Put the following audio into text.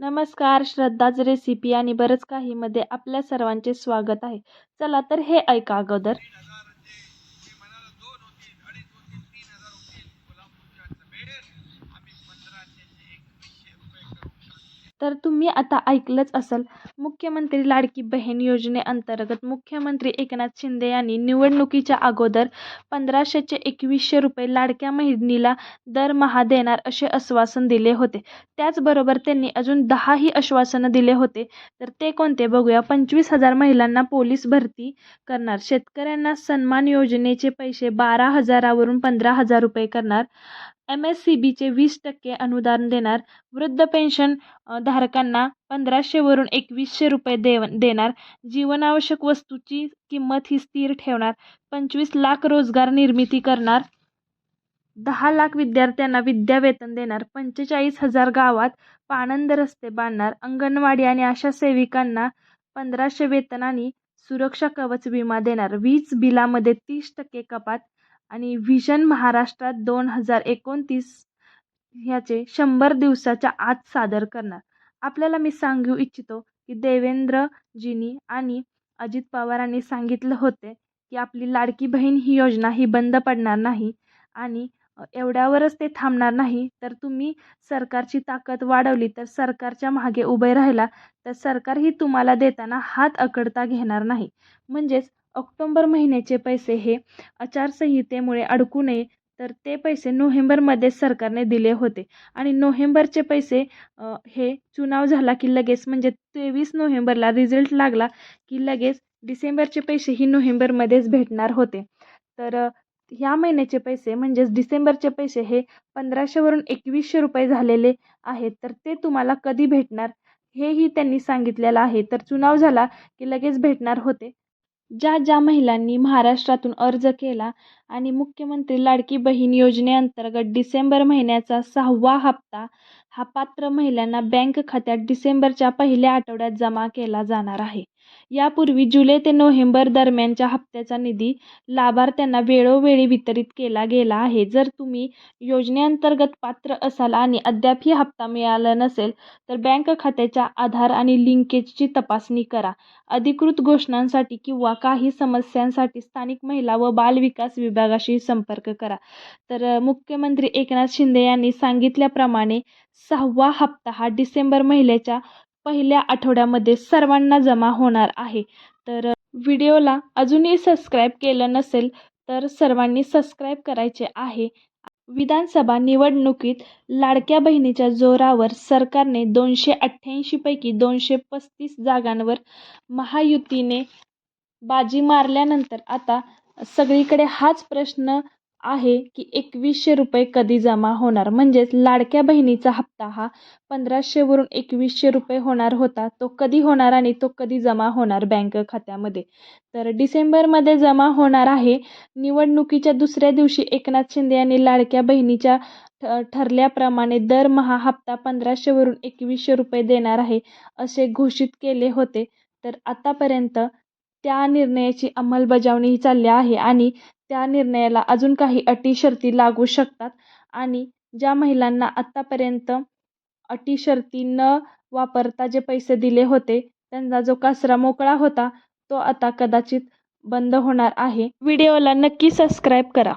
नमस्कार श्रद्धाज रेसिपी आणि बरंच काहीमध्ये आपल्या सर्वांचे स्वागत आहे. चला तर हे ऐका अगोदर जे म्हणाला दोन होतील अडीच होतील तीन हजार होतील कोल्हापूरच्या भेटेल आम्ही पंधराशे ते एकवीसशे रुपये करू शकतो तर तुम्ही आता ऐकलंच असेल मुख्यमंत्री लाडकी बहीण योजनेअंतर्गत मुख्यमंत्री एकनाथ शिंदे यांनी निवडणुकीच्या अगोदर पंधराशेचे एकवीसशे रुपये लाडक्या बहिणीला दरमहा देणार असे आश्वासन दिले होते. त्याचबरोबर त्यांनी अजून दहाही आश्वासनं दिले होते. तर ते कोणते बघूया. पंचवीस हजार महिलांना पोलीस भरती करणार. शेतकऱ्यांना सन्मान योजनेचे पैसे बारा हजारावरून पंधरा हजार रुपये करणार. एम एस सी बीचे वीस टक्के अनुदान देणार वृद्ध पेन्शन धारकांना पंधराशेवरून एकवीसशे रुपये देव देणार. जीवनावश्यक वस्तूची किंमत ही स्थिर ठेवणार. पंचवीस लाख रोजगार निर्मिती करणार. दहा लाख विद्यार्थ्यांना विद्यावेतन देणार. पंचेचाळीस हजार गावात पाणंद रस्ते बांधणार. अंगणवाडी आणि आशा सेविकांना पंधराशे वेतन आणि सुरक्षा कवच विमा देणार. वीज बिलामध्ये तीस टक्के कपात. आणि व्हिजन महाराष्ट्रात दोन हजार एकोणतीस ह्याचे शंभर दिवसाच्या आत सादर करणार. आपल्याला मी सांगू इच्छितो की देवेंद्रजींनी आणि अजित पवारांनी सांगितलं होते की आपली लाडकी बहीण ही योजना ही बंद पडणार नाही आणि एवढ्यावरच ते थांबणार नाही. तर तुम्ही सरकारची ताकद वाढवली तर सरकारच्या मागे उभे राहिला तर सरकारही तुम्हाला देताना हात अकडता घेणार नाही. म्हणजेच ऑक्टोंबर महिन्याचे पैसे हे आचारसंहितेमुळे अडकू नये. तर ते पैसे नोव्हेंबरमध्ये सरकारने दिले होते. आणि नोव्हेंबरचे पैसे हे चुनाव झाला की लगेच म्हणजे तेवीस नोव्हेंबरला रिझल्ट लागला की लगेच डिसेंबरचे पैसे ही नोव्हेंबरमध्येच भेटणार होते. तर ह्या महिन्याचे पैसे म्हणजेच डिसेंबरचे पैसे हे पंधराशेवरून एकवीसशे रुपये झालेले आहेत. तर ते तुम्हाला कधी भेटणार हेही त्यांनी सांगितलेलं आहे. तर चुनाव झाला की लगेच भेटणार होते. ज्या ज्या महिलांनी महाराष्ट्रातून अर्ज केला आणि मुख्यमंत्री लाडकी बहीण योजनेअंतर्गत डिसेंबर महिन्याचा सहावा हप्ता हा पात्र महिलांना बँक खात्यात डिसेंबरच्या पहिल्या आठवड्यात जमा केला जाणार आहे. यापूर्वी जुलै ते नोव्हेंबर दरम्यानच्या हप्त्याचा निधी लाभार्थ्यांना वेळोवेळी वितरित केला गेला आहे. जर तुम्ही योजनेअंतर्गत पात्र असाल आणि अद्यापही हप्ता मिळाला नसेल तर बँक खात्याच्या आधार आणि लिंकेजची तपासणी करा. अधिकृत घोषणांसाठी किंवा काही समस्यांसाठी स्थानिक महिला व बाल विकास विभागाशी संपर्क करा. तर मुख्यमंत्री एकनाथ शिंदे यांनी सांगितल्याप्रमाणे सहावा हप्ता हा डिसेंबर महिन्याच्या पहिल्या आठवड्यामध्ये सर्वांना जमा होणार आहे. तर व्हिडिओला अजूनही सबस्क्राईब केलं नसेल तर सर्वांनी सबस्क्राईब करायचे आहे. विधानसभा निवडणुकीत लाडक्या बहिणीच्या जोरावर सरकारने दोनशे अठ्ठ्याऐंशीपैकी दोनशे पस्तीस जागांवर महायुतीने बाजी मारल्यानंतर आता सगळीकडे हाच प्रश्न आहे की एकवीसशे रुपये कधी जमा होणार? म्हणजेच लाडक्या बहिणीचा हप्ता हा पंधराशेवरून एकवीसशे रुपये होणार होता. तो कधी होणार आणि तो कधी जमा होणार बँक खात्यामध्ये? तर डिसेंबरमध्ये जमा होणार आहे. निवडणुकीच्या दुसऱ्या दिवशी एकनाथ शिंदे यांनी लाडक्या बहिणीच्या ठ ठरल्याप्रमाणे दरमहा हप्ता पंधराशेवरून एकवीसशे रुपये देणार आहे असे घोषित केले होते. तर आतापर्यंत त्या निर्णयाची अंमलबजावणीही चालली आहे आणि त्या निर्णयाला अजून काही अटी शर्ती लागू शकतात. आणि ज्या महिलांना आत्तापर्यंत अटी शर्ती न वापरता जे पैसे दिले होते त्यांचा जो कचरा मोकळा होता तो आता कदाचित बंद होणार आहे. व्हिडिओला नक्की सबस्क्राईब करा.